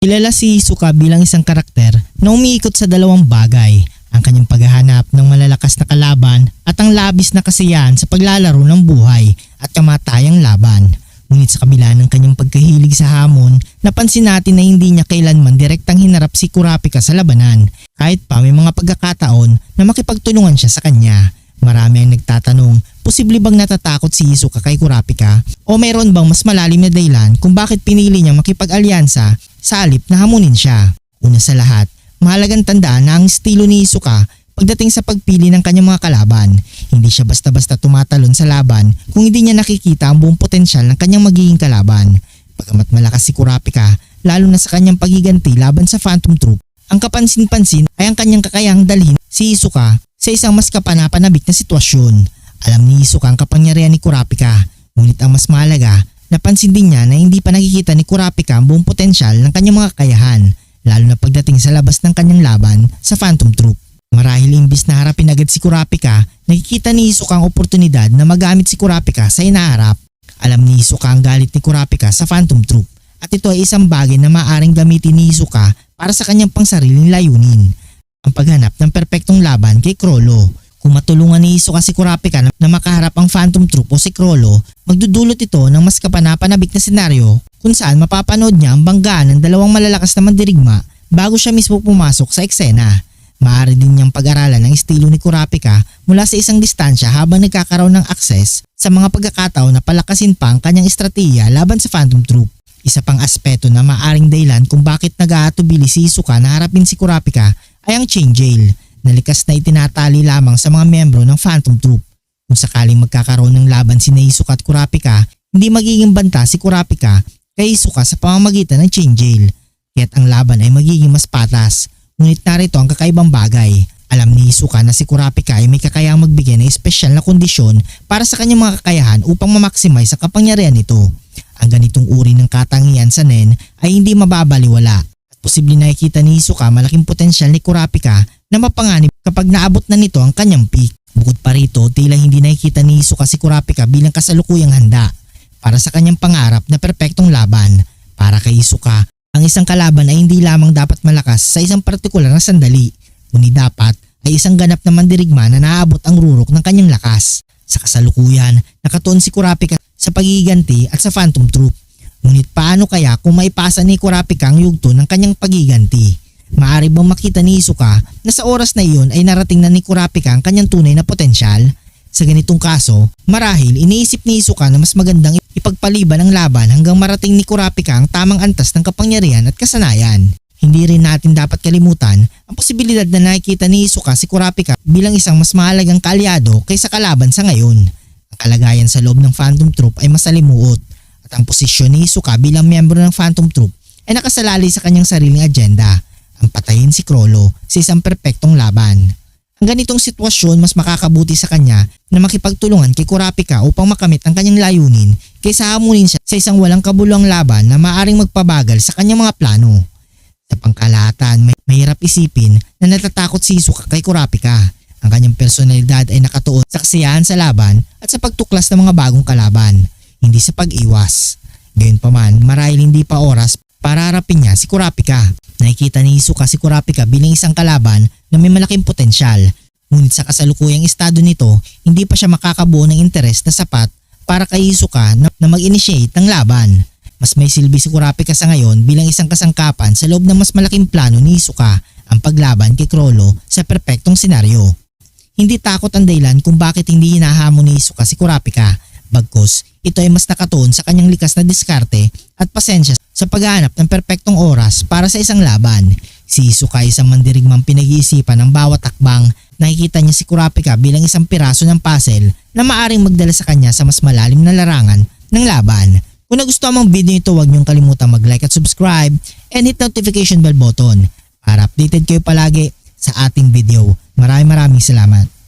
Kilala si Hisoka bilang isang karakter na umiikot sa dalawang bagay, ang kanyang paghahanap ng malalakas na kalaban at ang labis na kasiyahan sa paglalaro ng buhay at kamatayang laban. Ngunit sa kabila ng kanyang pagkahilig sa hamon, napansin natin na hindi niya kailanman direktang hinarap si Kurapika sa labanan, kahit pa may mga pagkakataon na makipagtulungan siya sa kanya. Marami ang nagtatanong, posible bang natatakot si Hisoka kay Kurapika o mayroon bang mas malalim na dahilan kung bakit pinili niyang makipag-alyansa sa halip na hamunin siya. Una sa lahat, mahalagang tandaan na ang estilo ni Hisoka pagdating sa pagpili ng kanyang mga kalaban. Hindi siya basta-basta tumatalon sa laban kung hindi niya nakikita ang buong potensyal ng kanyang magiging kalaban. Pagamat malakas si Kurapika, lalo na sa kanyang pagiganti laban sa Phantom Troop, ang kapansin-pansin ay ang kanyang kakayahang dalhin si Hisoka sa isang mas kapanapanabik na sitwasyon. Alam ni Hisoka ang kapangyarihan ni Kurapika, ngunit ang mas mahalaga, napansin din niya na hindi pa nakikita ni Kurapika ang buong potensyal ng kanyang mga kakayahan, lalo na pagdating sa labas ng kanyang laban sa Phantom Troop. Marahil imbis na harapin agad si Kurapika, nakikita ni Hisoka ang oportunidad na magamit si Kurapika sa inaharap. Alam ni Hisoka ang galit ni Kurapika sa Phantom Troop at ito ay isang bagay na maaring gamitin ni Hisoka para sa kanyang pangsariling layunin. Ang paghanap ng perpektong laban kay Krollo. Kung matulungan ni Hisoka si Kurapika na, makaharap ang Phantom Troop o si Krollo, magdudulot ito ng mas kapanapanabik na senaryo kung saan mapapanood niya ang banggaan ng dalawang malalakas na mandirigma bago siya mismo pumasok sa eksena. Maaari din niyang pag-aralan ang estilo ni Kurapika mula sa isang distansya habang nagkakaroon ng akses sa mga pagkakataon na palakasin pa ang kanyang estratiya laban sa Phantom Troop. Isa pang aspeto na maaring dahilan kung bakit nag-aatubili si Isuka na harapin si Kurapika ay ang chain jail na likas na itinatali lamang sa mga membro ng Phantom Troop. Kung sakaling magkakaroon ng laban si Isuka at Kurapika, hindi magiging banta si Kurapika kay Isuka sa pamamagitan ng chain jail. Kaya't ang laban ay magiging mas patas Ngunit narito ang kakaibang bagay. Alam ni Isuka na si Kurapika ay may kakayang magbigay ng espesyal na kondisyon para sa kanyang mga kakayahan upang ma-maximize ang kapangyarihan nito. Ang ganitong uri ng katangian sa Nen ay hindi mababaliwala posible nakikita ni Isuka malaking potensyal ni Kurapika na mapanganib kapag naabot na nito ang kanyang peak. Bukod pa rito, tila hindi nakikita ni Isuka si Kurapika bilang kasalukuyang handa para sa kanyang pangarap na perpektong laban. Para kay Isuka, ang isang kalaban ay hindi lamang dapat malakas sa isang partikular na sandali, kundi dapat ay isang ganap na mandirigma na naabot ang rurok ng kanyang lakas. Sa kasalukuyan, nakatuon si Kurapika sa pagiganti at sa Phantom Troop. Ngunit paano kaya kung maipasa ni Kurapika ang yugto ng kanyang pagiganti? Maari bang makita ni Isuka na sa oras na iyon ay narating na ni Kurapika ang kanyang tunay na potensyal? Sa ganitong kaso, marahil iniisip ni Isuka na mas magandang ipagpaliban ang laban hanggang marating ni Kurapika ang tamang antas ng kapangyarihan at kasanayan. Hindi rin natin dapat kalimutan ang posibilidad na nakikita ni Isuka si Kurapika bilang isang mas mahalagang kaalyado kaysa kalaban sa ngayon. Ang kalagayan sa loob ng Phantom Troop ay masalimuot at ang posisyon ni Isuka bilang miyembro ng Phantom Troop ay nakasalalay sa kanyang sariling agenda, ang patayin si Krollo sa isang perpektong laban. Ang ganitong sitwasyon mas makakabuti sa kanya na makipagtulungan kay Kurapika upang makamit ang kanyang layunin kaysa hamunin siya sa isang walang kabuluang laban na maaring magpabagal sa kanyang mga plano. Sa pangkalahatan, may mahirap isipin na natatakot si Isuka kay Kurapika. Ang kanyang personalidad ay nakatuon sa kasiyahan sa laban at sa pagtuklas ng mga bagong kalaban, hindi sa pag-iwas. Gayunpaman, marahil hindi pa oras para harapin niya si Kurapika. Nakikita ni Isuka si Kurapika bilang isang kalaban na may malaking potensyal. Ngunit sa kasalukuyang estado nito, hindi pa siya makakabuo ng interes na sapat para kay Isuka na, na mag-initiate ng laban. Mas may silbi si Kurapika sa ngayon bilang isang kasangkapan sa loob ng mas malaking plano ni Isuka ang paglaban kay Krollo sa perpektong senaryo. Hindi takot ang dahilan kung bakit hindi hinahamon ni Isuka si Kurapika. Bagkus, ito ay mas nakatuon sa kanyang likas na diskarte at pasensya sa paghahanap ng perpektong oras para sa isang laban. Si Isuka ay isang mandirigmang pinag-iisipan ng bawat akbang. Nakikita niya si Kurapika bilang isang piraso ng puzzle na maaring magdala sa kanya sa mas malalim na larangan ng laban. Kung nagustuhan mong video ito, huwag niyong kalimutan mag-like at subscribe and hit notification bell button para updated kayo palagi sa ating video. Maraming maraming salamat.